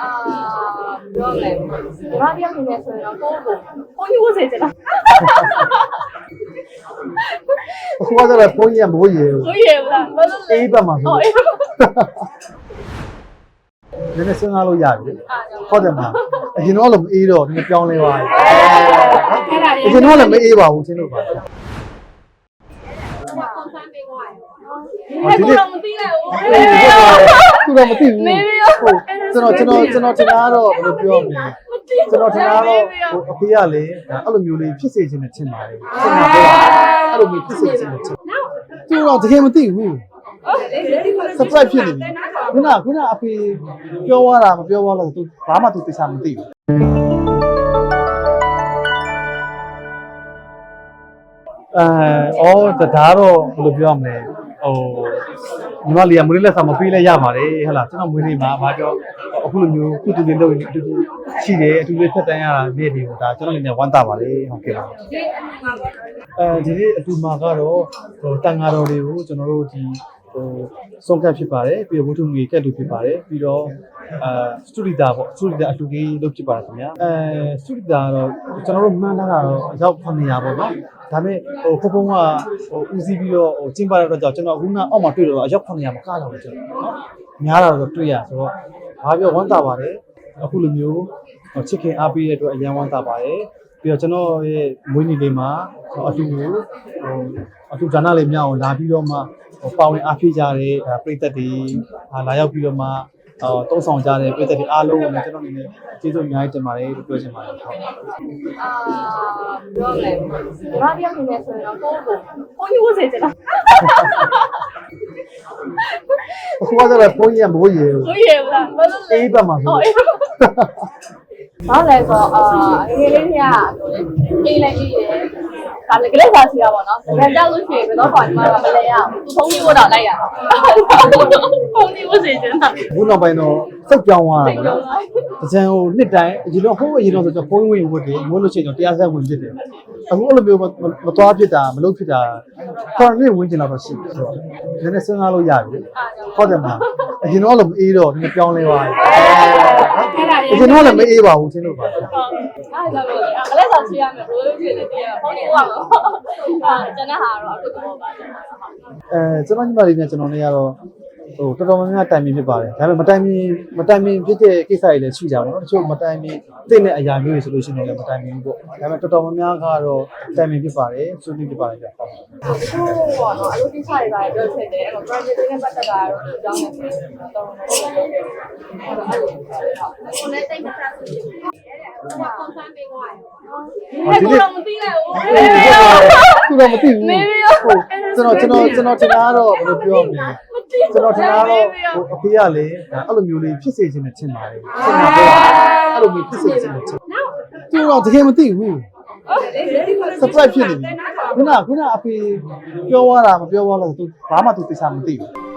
အာပြောမယ်ဒီမှာပြောနေတယ်ဆိုရင်တော့ကိုယ့်ကိုကိုကြီးဝတ်စေချင်တာအခုကတော့ဘုန်းကြီးကမိုးရေဘူးကိုကြီးရမလားဘာလို့လဲအေးပတ်မှာဆိုဟောအေးနည်းနည်းစဉ်းစားလို့ရပြီအားကြောင့်ဟုတ်တယ်မလားအရင်တော့လည်းမအေးတော့နည်းနည်းပြောင်းလဲသွားပြီအဲ့ဒါအရင်တော့လည်းမအေးပါဘူးရှင်းလို့ပါကွန်ဆန်းပေးသွားတယ်ဒီကတော့မသိလိုက်ဘူးသူတော့မသိဘူးမေးပြီးတော့ဟုတ် ကျွန်တော်ကျွန်တော်ကျွန်တော်ထင်တာကတော့ဘယ်လိုပြောမလဲကျွန်တော်ထင်တာကတော့ဟိုအဖေကလေဒါအဲ့လိုမျိုးလေးဖြစ်စေခြင်းနဲ့ထင်ပါတယ်ထင်တာပေါ့အဲ့လိုမျိုးဖြစ်စေခြင်းနဲ့ထင်သူတော့တကယ်မသိဘူး surprise ဖြစ်နေပြီခုနခုနအဖေပြောသွားတာမပြောသွားလို့သူဘာမှသူသိစားမသိဘူးအဲအော်ဒါတော့ဘယ်လိုပြောရမလဲဟို ညီမလေးကမွေးလက်စာမပေးလဲရပါတယ်ဟဟလားကျွန်တော်မွေးနေ့မှာဘာပြောအခုလိုမျိုးကုတူလေးလုပ်ရင်အတူတူရှိတယ်အတူလေးဖက်တန်းရတာနေ့ဒီကိုဒါကျွန်တော်လည်းဝမ်းသာပါတယ်ဟုတ်ကဲ့ပါအဲဒီနေ့အတူမှာကတော့ဟိုတန်ဃာတော်တွေကိုကျွန်တော်တို့ဒီဟိုစုံကပ်ဖြစ်ပါတယ်ပြီးတော့ဝတ္ထုငွေကက်တူဖြစ်ပါတယ်ပြီးတော့အာစတူဒီတာပေါ့စတူဒီတာအတူကြီးလုပ်ဖြစ်ပါတယ်ခင်ဗျာအဲစတူဒီတာကတော့ကျွန်တော်တို့မှန်းထားတာတော့အယောက်900ပေါ့နော် ဒါပေမဲ့ဟိုဖုန်းဖုန်းကဟိုဦးစီးပြီးတော့ဟိုကျင်းပတဲ့အတွက်ကြောင့်ကျွန်တော်အခုနအောက်မှာတွေ့တော့အယောက်900မကလောက်ဘူးကျွန်တော်နော်များတာတော့တွေ့ရဆိုတော့ဘာပြောဝမ်းသာပါတယ်အခုလိုမျိုးဟိုချစ်ခင်အားပေးတဲ့အတွက်အရန်ဝမ်းသာပါတယ်ပြီးတော့ကျွန်တော်ရဲ့မွေးနေ့လေးမှာဟိုအတူကိုဟိုအတူဇာနာလေးမြောက်အောင်လာပြီးတော့မှဟိုပါဝင်အားဖြည့်ကြတဲ့အဲပရိသတ်တွေဟာလာရောက်ပြီးတော့မှ အော်တုံးဆောင်ကြတဲ့ပရိသတ်တွေအားလုံးကိုလည်းကျွန်တော်အနေနဲ့ကျေးဇူးအများကြီးတင်ပါတယ်လို့ပြောချင်ပါတယ်ဟုတ်အာပြောမယ်ဒီမှာပြောနေတယ်ဆိုရင်တော့ကိုယ့်ကိုကိုကြီးဝတ်စေချင်တာအခုကတော့ဘုန်းကြီးကမိုးရေဘူးကိုကြီးရမလားဘာလို့လဲအေးပတ်မှာဆိုဟောအေးဘာလဲဆိုတော့အာငယ်လေးတွေကအေးလည်းအေးတယ်ဒါလည်းကလေးစားစီရပါတော့။ဒါကြောင့်လို့ရှိရင်ဘယ်တော့မှဒီမှာမလဲရဘူး။သူဖုန်းကြီးဝတ်တော့လိုက်ရအောင်။ဖုန်း ကြီးဝတ်စေချင်တာအခုနောက်ပိုင်းတော့စုပ်ပြောင်းသွား။တာစိတ်ပေါ့ကြောနော်င်းလိုက်။အကြံကိုနှစ်တိုင်းအရင်တော့ဟိုးအရင်တော့ဆိုတော့ဘုန်းဝင်ဝတ်တယ်မိုးလို့ရှိရင်တော့တရားစက်ဝင်ဖြစ်တယ်။အခုအဲ့လိုမျိုးမမသွားဖြစ်တာမလုပ်ဖြစ်တာခေါင်းနဲ့ဝင်ကျင်တော့ရှိတယ်ဆိုတော့နည်းနည်းစဉ်းစားလို့ရပြီ။ဟုတ်တယ်မလား။အရင်တော့လည်းမအေးတော့နည်းနည်းပြောင်းလဲသွားတယ်။အရင်တော့လည်းမအေးပါဘူးရှင်းလို့ပါ။အားကြောင့်လို့ကလေးစားစီရမယ်ဘယ်လိုဖြစ်လဲတဲ့။ဖုန်းကြီးဝတ်တော့။အာကျွန်တော်ဟာတော့အခုတော့ပါဟုတ်။အဲကျွန်တော်ညီမလေးနဲ့ကျွန်တော်နဲ့ကတော့ ဟိုတော်တော်များများတိုင်ပင်ဖြစ်ပါတယ်ဒါပေမဲ့မတိုင်ပင်မတိုင်ပင်ဖြစ်တဲ့ကိစ္စတွေလည်းရှိကြပါတော့တချို့မတိုင်ပင်သိတဲ့အရာမျိုးတွေဆိုလို့ရှိရင်လည်းမတိုင်ပင်ဘူးပေါ့ဒါပေမဲ့တော်တော်များများကတော့တိုင်ပင်ဖြစ်ပါတယ်ဆွေးနွေးဖြစ်ပါတယ်ကြာဟုတ်အခုပေါ့နော်အလုပ်ကိစ္စတွေပါပြောချင်တယ်အဲ့တော့ project တွေနဲ့ပတ်သက်တာတော့အကြောင်းနဲ့တော့တော့ဟုတ်တယ်ဟုတ်တယ်ကိုလည်းတိတ်မဆန်းဘူးအဲ့ဒါကွန်ဆန်းပေးသွားတယ်ဒီကတော့မသိလိုက်ဘူးသူတော့မသိဘူးမေးပြီးတော့ဟုတ်ကျွန်တော်ကျွန်တော်ကျွန်တော်ထင်တာကတော့ဘယ်လိုပြောမလဲ ကျွန်တော်ထင်တာကတော့ဟိုအဖေကလေဒါအဲ့လိုမျိုးလေးဖြစ်စေခြင်းနဲ့ထင်ပါတယ်ထင်တာပေါ့အဲ့လိုမျိုးဖြစ်စေခြင်းနဲ့ထင်သူတော့တကယ်မသိဘူး surprise ဖြစ်နေပြီခုနခုနအဖေပြောသွားတာမပြောသွားလို့သူဘာမှသူသိစားမသိဘူး